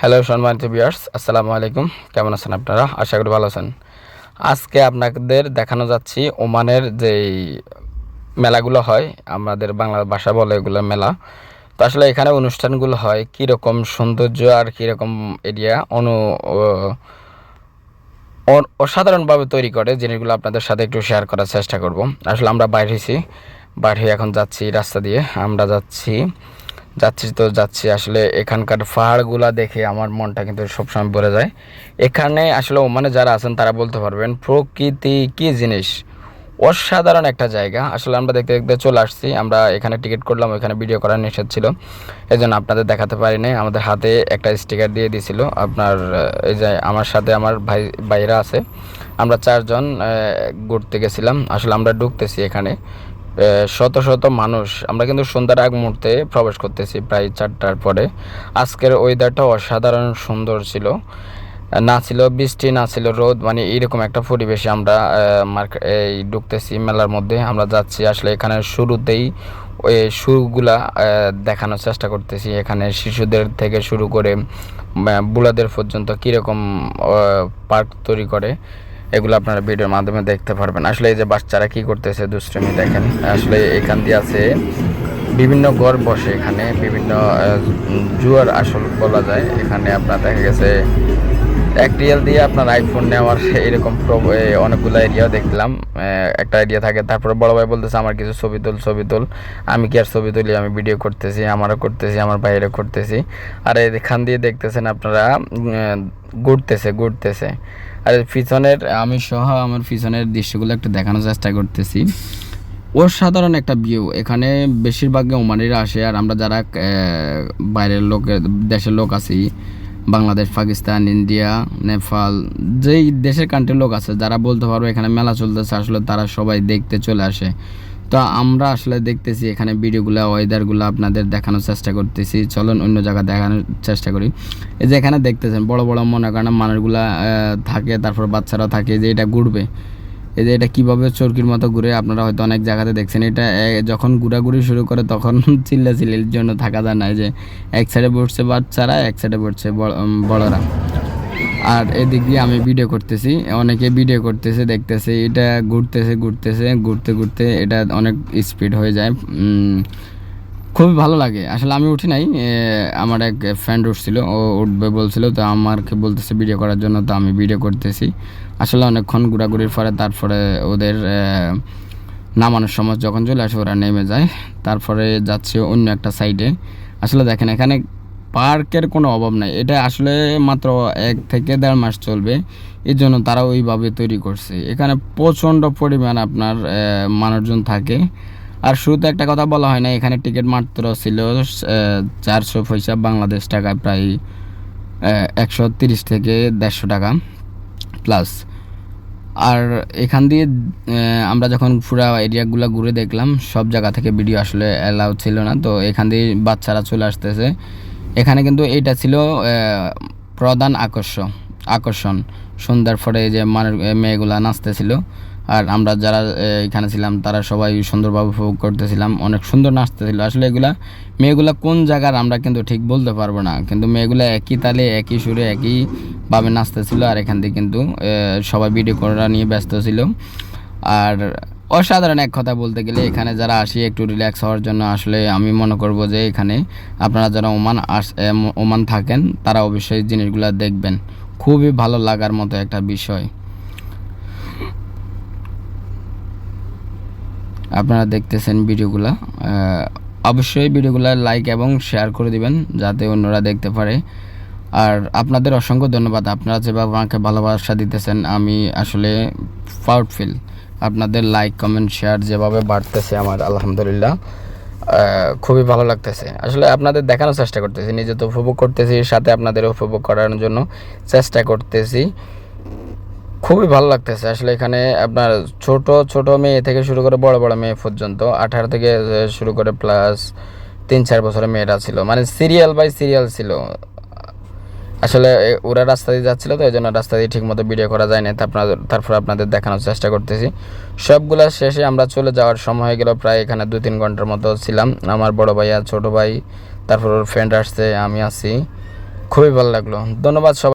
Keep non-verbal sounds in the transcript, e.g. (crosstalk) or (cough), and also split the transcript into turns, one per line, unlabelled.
Hello সম্মানিত বিয়ার্স আসসালামু আলাইকুম। কেমন আছেন আপনারা? আশা করি ভালো আছেন। আজকে আপনাদের দেখানো যাচ্ছি ওমানের যেই মেলাগুলো হয়, আমাদের বাংলা ভাষা বলে এগুলো মেলা। তো আসলে এখানে অনুষ্ঠানগুলো হয়, কীরকম সৌন্দর্য আর কীরকম এরিয়া অনু অসাধারণভাবে তৈরি করে, জিনিসগুলো আপনাদের সাথে একটু শেয়ার করার চেষ্টা করব। আসলে আমরা বাইরে হয়েছি বাইরে এখন যাচ্ছি রাস্তা দিয়ে, আমরা যাচ্ছি যাচ্ছি তো যাচ্ছি। আসলে এখানকার পাহাড়গুলা দেখে আমার মনটা কিন্তু সবসময় ভরে যায়। এখানে আসলে ওমানে যারা আছেন, তারা বলতে পারবেন প্রকৃতি কী জিনিস? অসাধারণ একটা জায়গা। আসলে আমরা দেখতে দেখতে চলে আসছি। আমরা এখানে টিকিট করলাম ওখানে ভিডিও করার নিষেধ ছিল। এই জন্য আপনাদের দেখাতে পারিনি। আমাদের হাতে একটা স্টিকার দিয়ে দিয়েছিল আপনার, এই যে আমার সাথে আমার ভাই, ভাইরা আছে। আমরা চারজন ঘুরতে গেছিলাম। আসলে আমরা ঢুকতেছি এখানে। শত শত মানুষ, আমরা কিন্তু সন্ধ্যার আগ মুহূর্তে প্রবেশ করতেছি প্রায় চারটার পরে। আজকের ওয়েদারটা অসাধারণ সুন্দর ছিল। না ছিল বৃষ্টি, না ছিল রোদ মানে এইরকম একটা পরিবেশে আমরা এই ঢুকতেছি মেলার মধ্যে। আমরা যাচ্ছি আসলে এখানে শুরুতেই ওই শুরুগুলা দেখানোর চেষ্টা করতেছি। এখানে শিশুদের থেকে শুরু করে বুড়াদের পর্যন্ত কীরকম পার্ক তৈরি করে। এগুলো আপনারা ভিডিওর মাধ্যমে দেখতে পারবেন। আসলে এই যে বাচ্চারা কি করতেছে দুশ্রেমী দেখেন, আসলে এখান দিয়ে আছে বিভিন্ন গড় বসে এখানে, বিভিন্ন জুয়ার আসল বলা যায়। এখানে আপনার দেখা গেছে এক রিয়েল দিয়ে আপনার আইফোন নেওয়ার এরকম অনেকগুলো এরিয়াও দেখলাম। একটা এরিয়া থাকে, তারপরে বড় ভাই বলতেছে, আমার কিছু ছবি তুল ছবি তুল। আমি কি আর ছবি তুলি? আমি ভিডিও করতেছি, আমারও করতেছি, আমার বাইরে করতেছি। আর এখান দিয়ে দেখতেছেন আপনারা ঘুরতেছে ঘুরতেছে। আর পিছনের, আমি সহ আমার পিছনের দৃশ্যগুলো একটু দেখানোর চেষ্টা করতেছি। অসাধারণ একটা ভিউ এখানে বেশিরভাগ ওমানিরা আসে, আর আমরা যারা বাইরের লোক দেশের লোক আছি বাংলাদেশ, পাকিস্তান, ইন্ডিয়া, নেপাল, যেই দেশের কান্ট্রির লোক আছে, যারা বলতে পারবে এখানে মেলা চলতেছে, আসলে তারা সবাই দেখতে চলে আসে। তো আমরা আসলে দেখতেছি এখানে ভিডিওগুলো ওয়েদারগুলো আপনাদের দেখানোর চেষ্টা করতেছি। চলুন অন্য জায়গা দেখানোর চেষ্টা করি। এই যে এখানে দেখতেছেন, বড় বড় মনে করেন মানুষগুলা থাকে, তারপর বাচ্চারা থাকে যে এটা ঘুরবে। এই যে এটা কীভাবে চর্কির মতো ঘুরে আপনারা হয়তো অনেক জায়গাতে দেখছেন। এটা যখন ঘোরাঘুরি শুরু করে তখন (laughs) চিল্লা চিল্লির জন্য থাকা যায় না। যে এক সাইডে বসছে বাচ্চারা, এক সাইডে বসছে বড়- বড়রা। আর এদিক দিয়ে আমি ভিডিও করতেছি। অনেকে ভিডিও করতেছে, দেখতেছে, এটা ঘুরতেছে ঘুরতেছে, ঘুরতে ঘুরতে এটা অনেক স্পিড হয়ে যায়। খুবই ভালো লাগে। আসলে আমি উঠি নাই আমার এক ফ্রেন্ড উঠছিল, ও উঠবে বলছিল, তো আমাকে বলতেছে ভিডিও করার জন্য, তো আমি ভিডিও করতেছি। আসলে অনেকক্ষণ ঘোরাঘুরির পরে, তারপরে ওদের নামানোর সময় যখন চলে আসে, ওরা নেমে যায়। তারপরে যাচ্ছে অন্য একটা সাইডে আসলে দেখেন, এখানে পার্কের কোনো অভাব নাই। এটা আসলে মাত্র এক থেকে দেড় মাস চলবে। এর জন্য তারা ওইভাবে তৈরি করছে। এখানে প্রচণ্ড পরিমাণ আপনার মানুষজন থাকে। আর শুরুতে একটা কথা বলা হয় না এখানে টিকিট মাত্র ছিল চারশো পয়সা, বাংলাদেশ টাকায় প্রায় একশো তিরিশ থেকে দেড়শো টাকা প্লাস আর এখান দিয়ে আমরা যখন পুরা এরিয়াগুলো ঘুরে দেখলাম, সব জায়গা থেকে ভিডিও আসলে অ্যালাউ ছিল না, তো এখান দিয়ে বাচ্চারা চলে আসতেছে। এখানে কিন্তু এটা ছিল প্রধান আকর্ষণ আকর্ষণ। সন্ধ্যার পরে যে মানুষ মেয়েগুলা নাচতেছিল আর আমরা যারা এখানে ছিলাম, তারা সবাই সুন্দরভাবে উপভোগ করতেছিলাম। অনেক সুন্দর নাচতেছিল। আসলে এগুলা, মেয়েগুলা কোন জায়গার আমরা কিন্তু ঠিক বলতে পারব না। কিন্তু মেয়েগুলা একই তালে, একই সুরে, একইভাবে নাচতেছিল। আর এখান থেকে কিন্তু সবাই ভিডিও করা নিয়ে ব্যস্ত ছিল। আর অসাধারণ এক কথা বলতে গেলে, এখানে যারা আসি একটু রিল্যাক্স হওয়ার জন্য, আসলে আমি মনে করব যে এখানে আপনারা যারা ওমান আস ওমান থাকেন, তারা অবশ্যই জিনিসগুলো দেখবেন। খুবই ভালো লাগার মতো একটা বিষয়। আপনারা দেখতেছেন ভিডিওগুলো অবশ্যই ভিডিওগুলো লাইক এবং শেয়ার করে দিবেন যাতে অন্যরা দেখতে পারে। আর আপনাদের অসংখ্য ধন্যবাদ, আপনারা যেভাবে আমাকে ভালোবাসা দিতেছেন, আমি আসলে প্রাউড ফিল আপনাদের লাইক কমেন্ট শেয়ার যেভাবে বাড়তেছে আমার, আলহামদুলিল্লাহ খুবই ভালো লাগতেছে। আসলে আপনাদের দেখানোর চেষ্টা করতেছি, নিজে তো উপভোগ করতেছি, সাথে আপনাদের উপভোগ করার জন্য চেষ্টা করতেছি। খুবই ভালো লাগতেছে। আসলে এখানে আপনার ছোট ছোট মেয়ে থেকে শুরু করে বড় বড় মেয়ে পর্যন্ত, আঠারো থেকে শুরু করে প্লাস তিন, চার বছরের মেয়েরা ছিল। মানে সিরিয়াল বাই সিরিয়াল ছিল। আসলে ওরা রাস্তা দিয়ে যাচ্ছিল তো এই জন্য রাস্তা দিয়ে ঠিকমতো ভিডিও করা যায় না তারপর তারপর আপনাদের দেখানোর চেষ্টা করতেছি। সবগুলা শেষে আমরা চলে যাওয়ার সময় হয়ে গেল প্রায় এখানে দু তিন ঘণ্টার মতো ছিলাম। আমার বড় ভাই আর ছোটো ভাই, তারপর ওর ফ্রেন্ড আসছে, আমি আছি। খুবই ভালো লাগল। ধন্যবাদ সবাই।